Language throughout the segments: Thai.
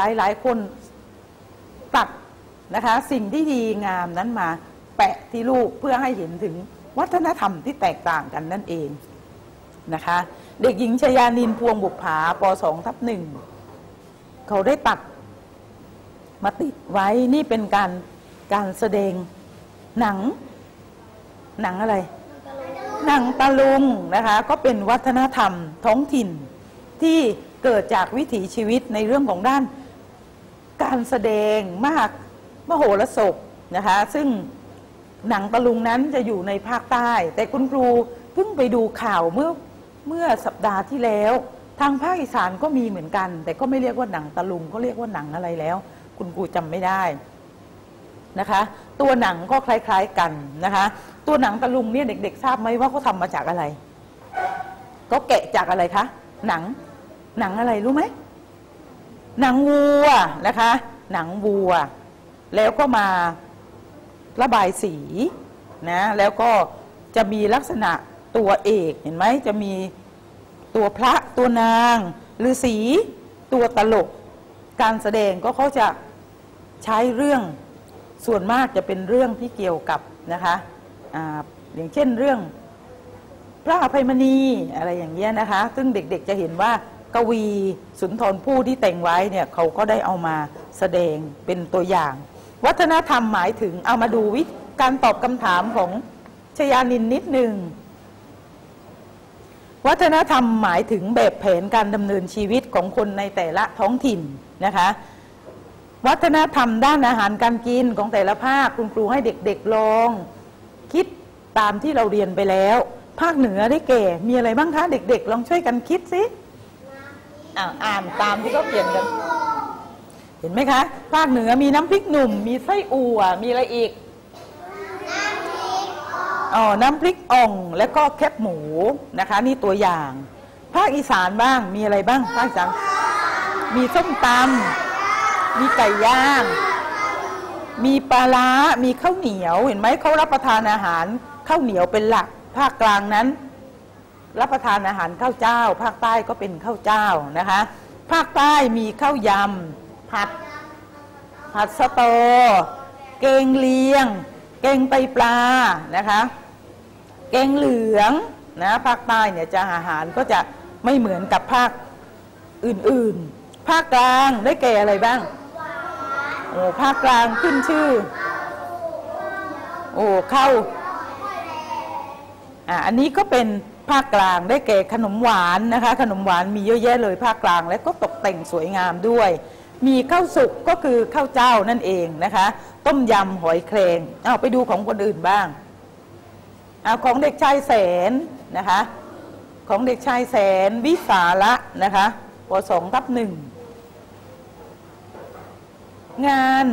หลายหลายคนตัดนะคะ สิ่งที่ดีงามนั้นมาแปะที่ลูกเพื่อให้เห็นถึงวัฒนธรรมที่แตกต่างกันนั่นเองนะคะ เด็กหญิงชยานินพวงบุกผาปสองทับหนึ่งเขาได้ตัดมาติดไว้นี่เป็นการการแสดงหนัง หนังอะไร หนังตะลุงนะคะ ก็เป็นวัฒนธรรมท้องถิ่นที่เกิดจากวิถีชีวิตในเรื่องของด้าน การแสดงมากมโหรสพนะคะ ซึ่งหนังตะลุงนั้นจะอยู่ในภาคใต้ แต่คุณครูเพิ่งไปดูข่าวเมื่อเมื่อสัปดาห์ที่แล้ว ทางภาคอีสานก็มีเหมือนกัน แต่ก็ไม่เรียกว่าหนังตะลุงก็เรียกว่าหนังอะไรแล้ว คุณครูจำไม่ได้นะคะ ตัวหนังก็คล้าย ๆกันนะคะ ตัวหนังตะลุงเนี่ยเด็ก ๆ ทราบไหมว่าเขาทำมาจากอะไร ก็แกะจากอะไรคะหนังหนังอะไรรู้ไหม หนังวัวนะคะ หนังวัว แล้วก็มาระบายสีนะแล้วก็จะมีลักษณะตัวเอกเห็นไหมจะมีตัวพระตัวนางหรือสีตัวตลก การแสดงก็เขาจะใช้เรื่องส่วนมากจะเป็นเรื่องที่เกี่ยวกับนะคะออย่างเช่นเรื่องพระอภัยมณีอะไรอย่างเงี้ยนะคะ ซึ่งเด็กๆจะเห็นว่า กวีสุนทรภู่ที่แต่งไว้เนี่ยเขาก็ได้เอามาแสดงเป็นตัวอย่าง วัฒนธรรมหมายถึงเอามาดูวิธีการตอบคำถามของชยานินนิดหนึ่งวัฒนธรรมหมายถึงแบบแผนการดำเนินชีวิตของคนในแต่ละท้องถิ่นนะคะวัฒนธรรมด้านอาหารการกินของแต่ละภาคคุณครูให้เด็กๆลอง คิดตามที่เราเรียนไปแล้ว ภาคเหนือได้แก่ มีอะไรบ้างคะเด็ก ๆ ลองช่วยกันคิดสิ อ่าอ่านตามที่เขาเขียนกัน เห็นไหมคะ ภาคเหนือมีน้ำพริกหนุ่ม มีไส้อั่ว มีอะไรอีก อ๋อ น้ำพริกอ่อง แล้วก็แคบหมูนะคะ นี่ตัวอย่าง ภาคอีสานบ้าง มีอะไรบ้าง ภาคอีสานมีส้มตำ มีไก่ย่าง มีปลาร้า มีข้าวเหนียว เห็นไหมเขารับประทานอาหารข้าวเหนียวเป็นหลัก ภาคกลางนั้น รับประทานอาหารข้าวเจ้า ภาคใต้ก็เป็นข้าวเจ้านะคะ ภาคใต้มีข้าวยำผัดผัดสะโตอ เกงเลียง เกงไตปลานะคะ เกงเหลืองนะภาคใต้เนี่ยจะอาหารก็จะไม่เหมือนกับภาคอื่นๆ ภาคกลางได้แก่อะไรบ้างโอ้ภาคกลางขึ้นชื่อ โอ้เข้าอ่าอันนี้ก็เป็น ภาคกลางได้แก่ขนมหวานนะคะ ขนมหวานมีเยอะแยะเลยภาคกลางและก็ตกแต่งสวยงามด้วย มีข้าวสุกก็คือข้าวเจ้านั่นเองนะคะ ต้มยำหอยแครงเอาไปดูของคนอื่นบ้างเอาของเด็กชายแสนนะคะ ของเด็กชายแสนวิสาละนะคะปสองทับหนึ่งงาน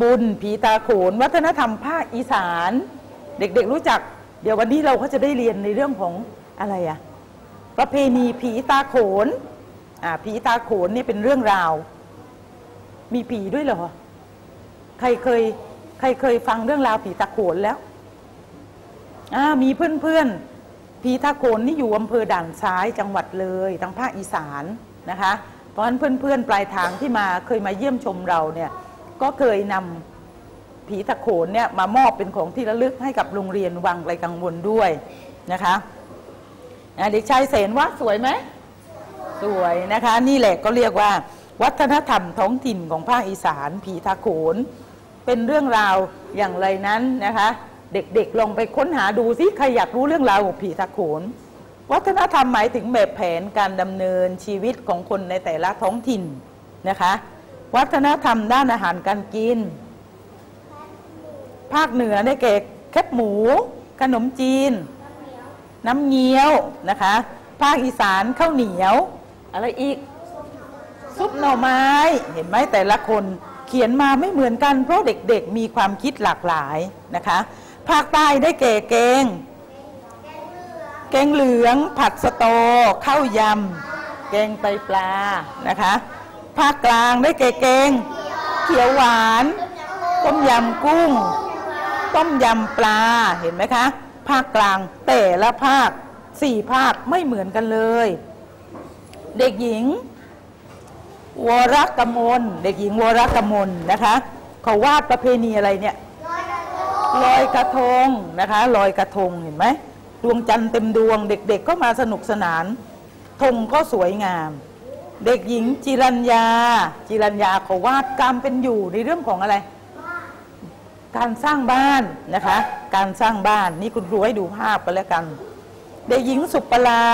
บุญผีตาโขน วัฒนธรรมภาคอีสาน เด็กๆรู้จัก เดี๋ยววันนี้เราก็จะได้เรียนในเรื่องของ อะไรอะประเพณีผีตาโขนอ่าผีตาโขนนี่เป็นเรื่องราว มีผีด้วยเหรอใครเคย ใครเคยฟังเรื่องราวผีตาโขนแล้วอ่ามีเพื่อนๆผีตาโขนนี่อยู่อำเภอด่านซ้ายจังหวัดเลยทางภาคอีสานนะคะเพราะฉะนั้นเพื่อนๆ ปลายทางที่มาเคยมาเยี่ยมชมเราเนี่ยก็เคยนำผีตะโขนเนี่ยมามอบเป็นของที่ระลึกให้กับโรงเรียนวังไรกังวลด้วยนะคะ อ่าเด็กชายเสนว่าสวยไหมสวยนะคะ นี่แหละก็เรียกว่า วัฒนธรรมท้องถิ่นของภาคอีสาน ผีตาโขน เป็นเรื่องราวอย่างไรนั้นนะคะ เด็กๆลองไปค้นหาดูสิใครอยากรู้เรื่องราวของผีตาโขน วัฒนธรรมหมายถึงแบบแผนการดำเนินชีวิตของคนในแต่ละท้องถิ่นนะคะ วัฒนธรรมด้านอาหารการกิน ภาคเหนือได้แก่แคบหมู ขนมจีน น้ำเงี้ยวนะคะ ภาคอีสานข้าวเหนียว อะไรอีก ซุปหน่อไม้ เห็นไหมแต่ละคนเขียนมาไม่เหมือนกัน เพราะเด็กๆมีความคิดหลากหลายนะคะ ภาคใต้ได้แก่แกง แกงเหลือง ผัดสะโตข้าวยำ แกงไตปลานะคะ ภาคกลางได้แก่แกง เขียวหวาน ต้มยำกุ้ง ต้มยำปลาเห็นไหมคะ ภาคกลาง แต่ละภาคสี่ภาคไม่เหมือนกันเลย เด็กหญิงวรกมลเด็กหญิงวรกมลนะคะเขาวาดประเพณีอะไรเนี่ยลอยกระทงนะคะลอยกระทงเห็นไหมดวงจันทร์เต็มดวง เด็กๆก็มาสนุกสนานธงก็สวยงาม เด็กหญิงจิรัญญา จิรัญญาเขาวาดการเป็นอยู่ในเรื่องของอะไร การสร้างบ้านนะคะ การสร้างบ้านนี่คุณครูให้ดูภาพกันแล้วกัน เด็กหญิงสุปลา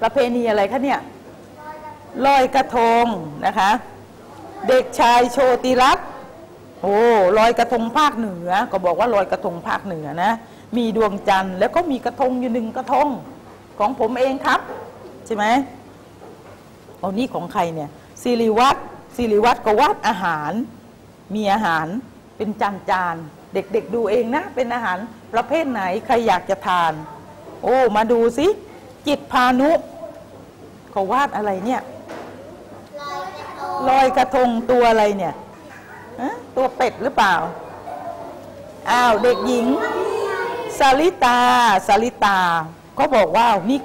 ประเพณีอะไรคะเนี่ยลอยกระทงนะคะ เด็กชายโชติรัตน์โอ้ลอยกระทงภาคเหนือ ก็บอกว่าลอยกระทงภาคเหนือนะ มีดวงจันทร์แล้วก็มีกระทงอยู่หนึ่งกระทงของผมเองครับ ใช่ไหมโอ้นี่ของใครเนี่ยสิริวัตรสิริวัตรก็วาดอาหาร มีอาหาร เป็นจานจานๆเด็กๆดูเองนะ เป็นอาหารประเภทไหนใครอยากจะทาน โอ้ มาดูสิ จิตพานุเขาวาดอะไรเนี่ยลอยกระทงตัวอะไรเนี่ยตัวเป็ดหรือเปล่า อ้าว เด็กหญิงสาลิตาสาลิตา ก็บอกว่านี่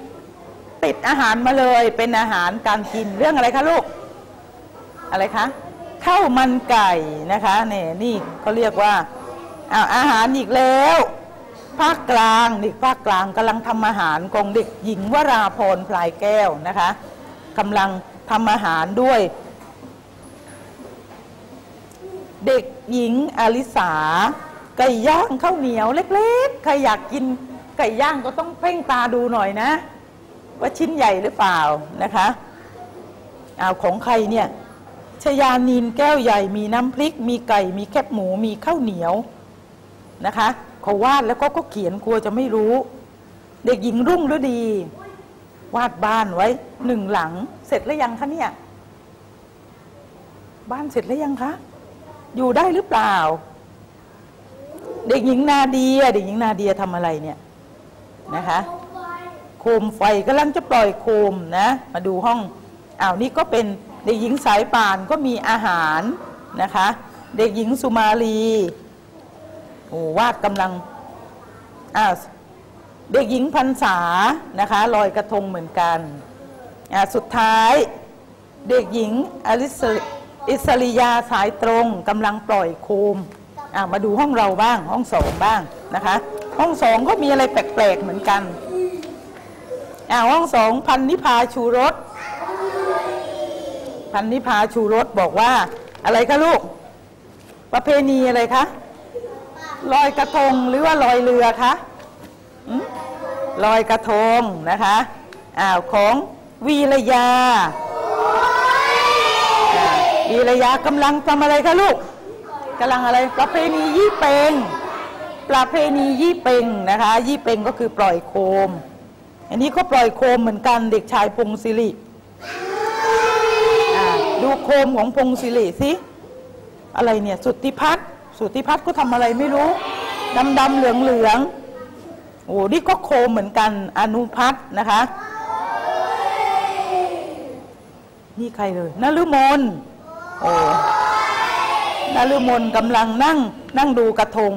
ติดอาหารมาเลยเป็นอาหารการกินเรื่องอะไรคะลูก อะไรคะ ข้าวมันไก่นะคะเนี่ยนี่เขาเรียกว่าอาอาหารอีกแล้ว ภาคกลางเด็กภาคกลางกำลังทำอาหารของเด็กหญิงวราพรพลายแก้วนะคะกำลังทำอาหารด้วย เด็กหญิงอลิสาไก่ย่างข้าวเหนียวเล็กๆใครอยากกินไก่ย่างก็ต้องเพ่งตาดูหน่อยนะ ว่าชิ้นใหญ่หรือเปล่านะคะเอาของใครเนี่ย ชยานีนแก้วใหญ่มีน้ำพริก มีไก่ มีแคบหมู มีข้าวเหนียวนะคะเขาวาดแล้วก็ก็เขียนกลัวจะไม่รู้ เด็กหญิงรุ่งฤดี วาดบ้านไว้หนึ่งหลัง เสร็จแล้วยังคะเนี่ย บ้านเสร็จแล้วยังคะ อยู่ได้หรือเปล่า เด็กหญิงนาเดีย เด็กหญิงนาเดียทำอะไรเนี่ยนะคะโคมไฟกำลังจะปล่อยโคมนะ มาดูห้องอ้าวนี่ก็เป็น เด็กหญิงสายป่านก็มีอาหารนะคะ เด็กหญิงสุมาลีโอ้วาดกำลังอ้าวเด็กหญิงพันษานะคะลอยกระทงเหมือนกันอ่าสุดท้ายเด็กหญิงอลิสอิสริยาสายตรงกำลังปล่อยโคมอ่ามาดูห้องเราบ้างห้องสองบ้างนะคะ ห้องสองก็มีอะไรแปลกๆเหมือนกันอ่าห้องสองพันนิพาชูรส พันนิพาชูรสบอกว่า อะไรคะลูก ประเพณีอะไรคะลอยกระทงหรือว่าลอยเรือคะลอยกระทงนะคะอ้าวของวีรยาวีรยากำลังทำอะไรคะลูกกำลังอะไรประเพณียี่เปงประเพณียี่เปงนะคะ ยี่เปงก็คือปล่อยโคม อันนี้ก็ปล่อยโคมเหมือนกันเด็กชายพงศิริ ดูโคมของพงศิริสิ อะไรเนี่ย สุทธิพัฒน์สุทธิพัฒน์ก็ทำอะไรไม่รู้ดำดำเหลืองเหลืองโอ้นี่ก็โคมเหมือนกันอนุพัฒน์นะคะ นี่ใครเลยนฤมลโอ้นฤมลกำลังนั่งนั่งดูกระทง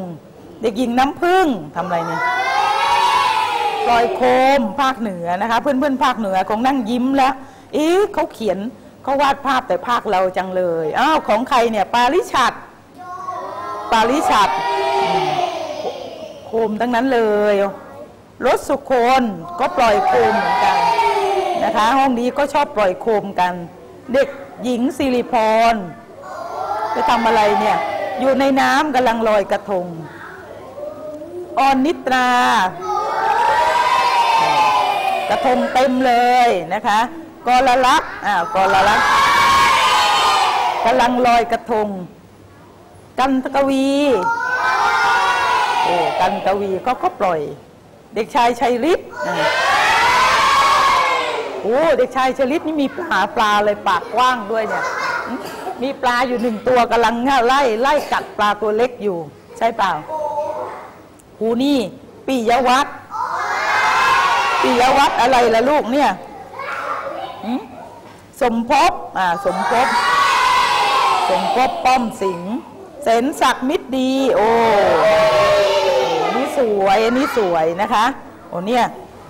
เด็กหญิงน้ำพึ่งทำอะไรเนี่ยลอยโคมภาคเหนือนะคะ เพื่อนเพื่อนภาคเหนือคงนั่งยิ้มแล้ว เอ๊ะเขาเขียน เขาวาดภาพแต่ภาคเราจังเลยอ้าวของใครเนี่ยปาริชัดปาริชัดโคมทั้งนั้นเลยรถสุคนก็ปล่อยโคมเหมือนกันนะคะ ห้องนี้ก็ชอบปล่อยโคมกัน เด็กหญิงสิริพรไปทำอะไรเนี่ย อยู่ในน้ำกำลังลอยกระทงออนนิตรา กระทงเต็มเลยนะคะ กอลลักษ์อ่ากอลลักษ์กำลังลอยกระทง กันตกวีโอ้กันตวีก็ก็ปล่อย เด็กชายชัยฤทธิ์โอ้เด็กชายชัยฤทธิ์นี่มีปลาปลาเลยปากกว้างด้วยเนี่ย มีปลาอยู่หนึ่งตัวกำลังไล่ไล่กัดปลาตัวเล็กอยู่ ใช่เปล่าหูนี่ปิยวัฒน์ปิยวัฒน์อะไรล่ะลูกเนี่ย สมภพอ่าสมภพสมภพป้อมสิงห์เสนศักดิ์มิตรดี โอ้อันนี่สวยอันนี้สวยนะคะ โอ้เนี่ย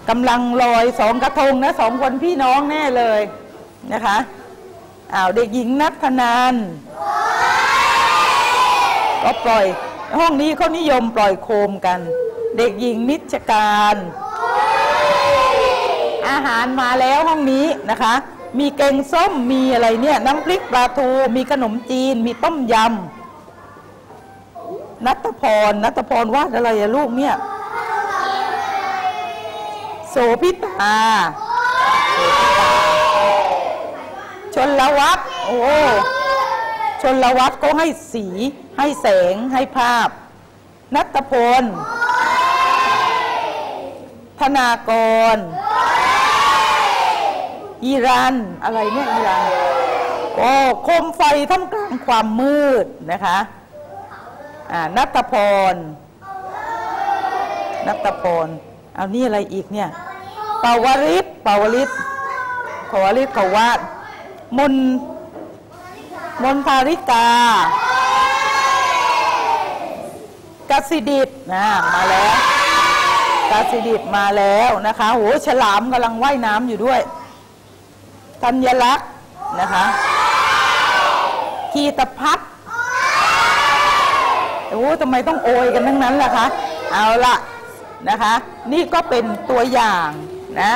กำลังลอยสองกระทงนะสองคนพี่น้องแน่เลยนะคะอ้าวเด็กหญิงนัทนันก็ปล่อยห้องนี้เขานิยมปล่อยโคมกัน เด็กหญิงนิจการ อาหารมาแล้วห้องนี้นะคะ มีแกงส้มมีอะไรเนี่ย น้ำพริกปลาทู มีขนมจีน มีต้มยำนัตพรนัตพรวาดอะไรอะลูกเนี่ย โสพิตาชนละวัดโอ้ชนละวัดก็ให้สีให้แสงให้ภาพ นัตพลธนากร อีรันอะไรเนี่ยอีรันโอ้โคมไฟท่ามกลางความมืดนะคะอ่านัตพรนัตพรเอานี่อะไรอีกเนี่ยปาวริศปาวริศขวริศเขาวาดมนมนทาริกากสิดิตนะมาแล้วกสิดิตมาแล้วนะคะโหฉลามกำลังว่ายน้ำอยู่ด้วย ธัญลักษณ์นะคะคีตพัฒน์โอ้ทำไมต้องโอยกันทั้งนั้นล่ะคะเอาละนะคะ นี่ก็เป็นตัวอย่างนะ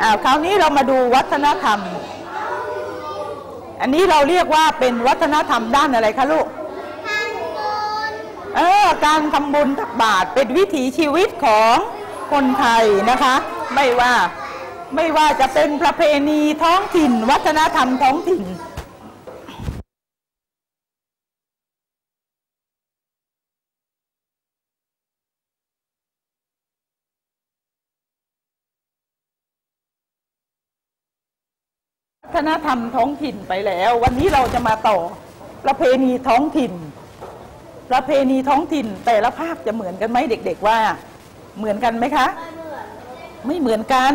อ้าวคราวนี้เรามาดูวัฒนธรรม อันนี้เราเรียกว่าเป็นวัฒนธรรมด้านอะไรคะลูกเออการทำบุญตักบาตรเป็นวิถีชีวิตของคนไทยนะคะ ไม่ว่า ไม่ว่าจะเป็นประเพณีท้องถิ่น วัฒนธรรมท้องถิ่นวัฒนธรรมท้องถิ่นไปแล้ว วันนี้เราจะมาต่อประเพณีท้องถิ่น ประเพณีท้องถิ่นแต่ละภาคจะเหมือนกันไหมเด็ก ๆ ว่า เหมือนกันไหมคะ ไม่เหมือนกัน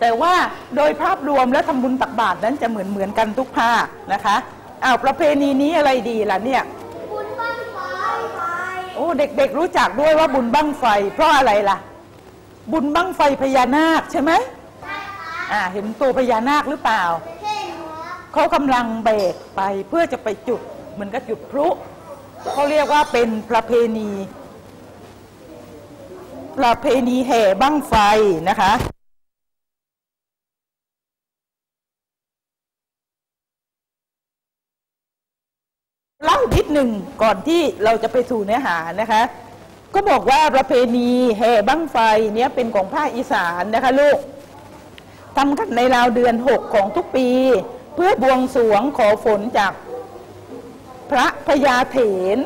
แต่ว่าโดยภาพรวมและทำบุญตักบาตรนั้นจะเหมือนเหมือนกันทุกภาคนะคะอ้าวประเพณีนี้อะไรดีล่ะเนี่ยบุญบ้างไฟไฟโอ้เด็กๆรู้จักด้วยว่าบุญบั้งไฟ เพราะอะไรล่ะ บุญบั้งไฟพญานาคใช่ไหมใช่ค่ะอ่าเห็นตัวพญานาคหรือเปล่าเช่นหัวเขากำลังเบรกไปเพื่อจะไปจุดเหมือนกับจุดพลุเขาเรียกว่าเป็นประเพณี ประเพณีแห่บั้งไฟนะคะ เล่านิดหนึ่งก่อนที่เราจะไปสู่เนื้อหานะคะ ก็บอกว่าประเพณีแห่บั้งไฟเนี้ยเป็นของภาคอีสานนะคะลูกทำกันในราวเดือน 6 ของทุกปี เพื่อบวงสรวงขอฝนจากพระพญาเถน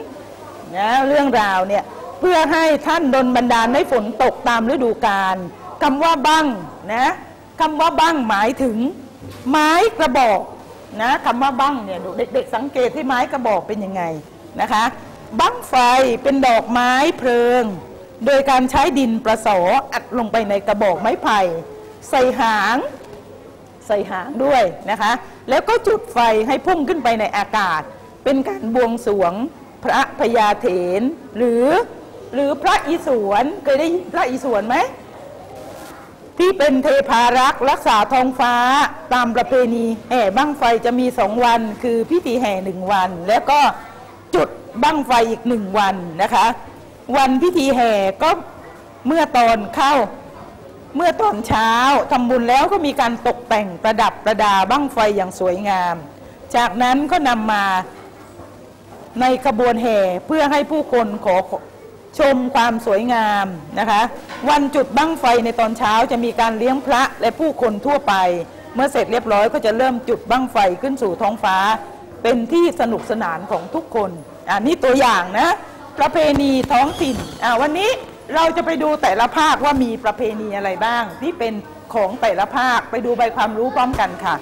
นะเรื่องราวเนี่ยเพื่อให้ท่านดลบันดาลให้ฝนตกตามฤดูกาลคำว่าบั้งนะคำว่าบั้งหมายถึง ไม้กระบอก นะคำว่าบั้งเนี่ยดูเด็กๆสังเกตที่ไม้กระบอกเป็นยังไงนะคะบั้งไฟเป็นดอกไม้เพลิง โดยการใช้ดินประสออัดลงไปในกระบอกไม้ไผ่ใส่หางใส่หางด้วยนะคะ แล้วก็จุดไฟให้พุ่งขึ้นไปในอากาศ เป็นการบวงสรวงพระพญาเถนหรือหรือพระอิศวรเคยได้ยินพระอิศวรไหม เป็นเทพารักษ์รักษาท้องฟ้าตามประเพณีแห่บั้งไฟจะมีสองวัน คือพิธีแห่หนึ่งวัน แล้วก็จุดบั้งไฟอีกหนึ่งวันนะคะ วันพิธีแห่ก็เมื่อตอนเข้าเมื่อตอนเช้าทำบุญแล้วก็มีการตกแต่งประดับประดาบั้งไฟอย่างสวยงาม จากนั้นก็นำมาในขบวนแห่เพื่อให้ผู้คนขอ ชมความสวยงามนะคะ วันจุดบั้งไฟในตอนเช้าจะมีการเลี้ยงพระและผู้คนทั่วไป เมื่อเสร็จเรียบร้อยก็จะเริ่มจุดบั้งไฟขึ้นสู่ท้องฟ้า เป็นที่สนุกสนานของทุกคนอันนี้ตัวอย่างนะประเพณีท้องถิ่นอ่าวันนี้เราจะไปดูแต่ละภาคว่ามีประเพณีอะไรบ้าง ที่เป็นของแต่ละภาคไปดูใบความรู้พร้อมกันค่ะ